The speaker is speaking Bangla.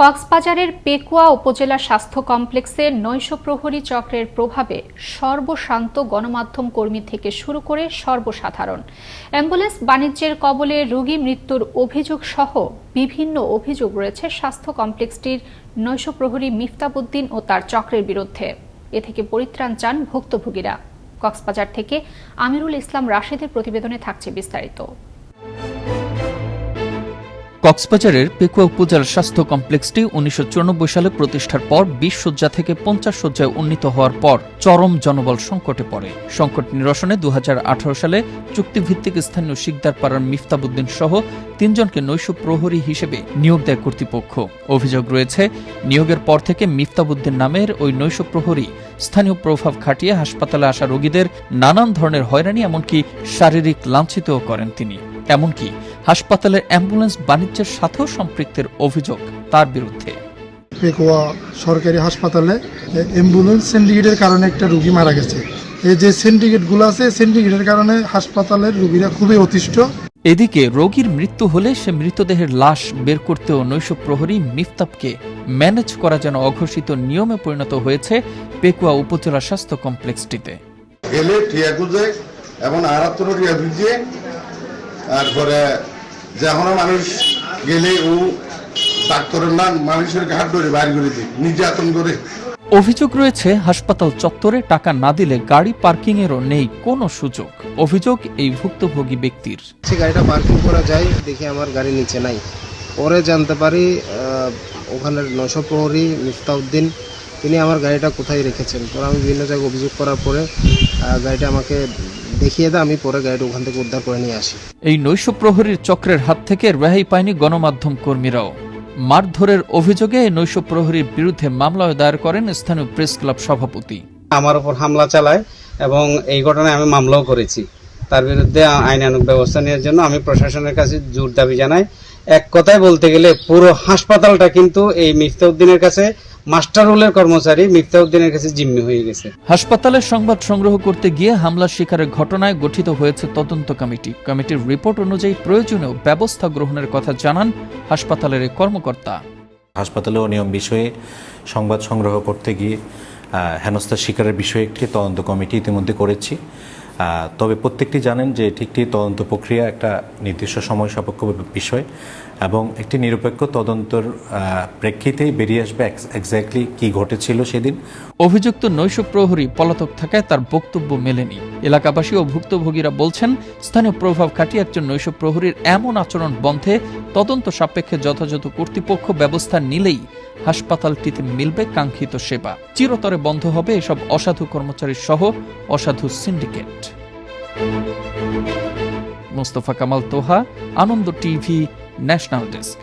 কক্সবাজারের পেকুয়া উপজেলা স্বাস্থ্য কমপ্লেক্সে নৈশ প্রহরী চক্রের প্রভাবে সর্বশান্ত গণমাধ্যম কর্মী থেকে শুরু করে সর্বসাধারণ। অ্যাম্বুলেন্স বাণিজ্যের কবলে রোগী মৃত্যুর অভিযোগ সহ বিভিন্ন অভিযোগ রয়েছে স্বাস্থ্য কমপ্লেক্সটির নৈশ প্রহরী মিফতাবুদ্দিন ও তার চক্রের বিরুদ্ধে। এ থেকে পরিত্রাণ চান ভুক্তভোগীরা। কক্সবাজার থেকে আমিরুল ইসলাম রাশেদের প্রতিবেদনে থাকছে বিস্তারিত। কক্সবাজারের পেকুয়া উপজেলা স্বাস্থ্য কমপ্লেক্সটি উনিশশো সালে প্রতিষ্ঠার পর বিশ শয্যা থেকে পঞ্চাশ শয্যায় উন্নীত হওয়ার পর চরম জনবল সংকটে পড়ে। সংকট নিরসনে দুহাজার আঠারো সালে চুক্তিভিত্তিক স্থানীয় শিকদার পাড়ার মিফতাবুদ্দিন সহ তিনজনকে নৈশ প্রহরী হিসেবে নিয়োগ দেয় কর্তৃপক্ষ। অভিযোগ রয়েছে, নিয়োগের পর থেকে মিফতাবুদ্দিন নামের ওই নৈশ প্রহরী স্থানীয় প্রভাব খাটিয়ে হাসপাতালে আসা রোগীদের নানান ধরনের হয়রানি, এমনকি শারীরিক লাঞ্ছিতও করেন তিনি। এমনকি হাসপাতালের অ্যাম্বুলেন্স বাণিজ্যের সাথেও সম্পৃক্তের অভিযোগ তার বিরুদ্ধে। পেকুয়া সরকারি হাসপাতালে অ্যাম্বুলেন্স সিন্ডিকেটের কারণে একটা রুগী মারা গেছে। এই যে সিন্ডিকেটগুলো আছে সিন্ডিকেটের কারণে হাসপাতালের রুগীরা খুবই অতিষ্ঠ। এদিকে রোগীর মৃত্যু হলে সে মৃতদেহের লাশ বের করতেও নৈশ প্রহরী মিফতাবকে ম্যানেজ করা যেন অঘোষিত নিয়মে পরিণত হয়েছে পেকুয়া উপজেলা স্বাস্থ্য কমপ্লেক্সটিতে। এবং আরাত্তর খুঁজে তারপরে যখন মানুষ গেলে ও ডাক্তারের নাম মানুষের ঘাট ধরে বাইর করে দিই নির্যাতন করে। অভিযোগ রয়েছে হাসপাতাল চত্বরে টাকা না দিলে গাড়ি পার্কিংয়েরও নেই কোনো সুযোগ। অভিযোগ এই ভুক্তভোগী ব্যক্তির। সে গাড়িটা পার্কিং করা যায় দেখি আমার গাড়ি নিচে নাই। পরে জানতে পারি আহ, ওখানে নশো প্রহরী মিফতাউদ্দিন তিনি আমার গাড়িটা কোথায় রেখেছেন। পরে আমি বিভিন্ন জায়গায় অভিযোগ করার পরে আহ, গাড়িটা আমাকে দেখিয়ে দেয় আমি পরে গাড়িটা ওখান থেকে উদ্ধার করে নিয়ে আসি। এই নৈশ প্রহরীর চক্রের হাত থেকে রেহাই পায়নি গণমাধ্যম কর্মীরাও। মারধরের অভিযোগে নৈশ প্রহরীর বিরুদ্ধে মামলাও দায়ের করেন স্থানীয় প্রেস ক্লাব সভাপতি। আমার উপর হামলা চালায় এবং এই ঘটনায় আমি মামলাও করেছি। তার বিরুদ্ধে আইনানুগ ব্যবস্থা নেওয়ার জন্য আমি প্রশাসনের কাছে জোর দাবি জানাই। এক কথায় বলতে গেলে পুরো হাসপাতালটা কিন্তু এই মিফতাউদ্দিনের কাছে মাস্টার রোলের কর্মচারী মিফতাউদ্দিনের কাছে জিম্মি হয়ে গেছে। হাসপাতালের সংবাদ সংগ্রহ করতে গিয়ে হামলার শিকারের ঘটনায় গঠিত হয়েছে তদন্ত কমিটি। কমিটির রিপোর্ট অনুযায়ী প্রয়োজনীয় ব্যবস্থা গ্রহণের কথা জানান হাসপাতালের কর্মকর্তা। হাসপাতালে অনিয়ম বিষয়ে সংবাদ সংগ্রহ করতে গিয়ে হেনস্থার শিকারের বিষয়ে একটি তদন্ত কমিটি ইতিমধ্যে করেছি। তবে প্রত্যেকটি জানেন যে ঠিকটি তদন্ত প্রক্রিয়া একটা নির্দিষ্ট সময় সাপেক্ষ বিষয়। এবং একটি নিরপেক্ষ তদন্তর প্রেক্ষিতেই বেরিয়ে আসবে এক্স্যাক্টলি কি ঘটেছিল সেদিন। অভিযুক্ত নৈশ প্রহরী পলাতক থাকায় তার বক্তব্য মেলেনি। এলাকাবাসী ও ভুক্তভোগীরা বলছেন, স্থানীয় প্রভাব খাটিয়ে একজন নৈশ প্রহরীর এমন আচরণ বন্ধে তদন্ত সাপেক্ষে যথাযথ কর্তৃপক্ষ ব্যবস্থা নিলেই হাসপাতালটিতে মিলবে কাঙ্ক্ষিত সেবা। চিরতরে বন্ধ হবে এসব অসাধু কর্মচারী সহ অসাধু syndicate. Mostafa Kamal Toha, Ananda TV National disc.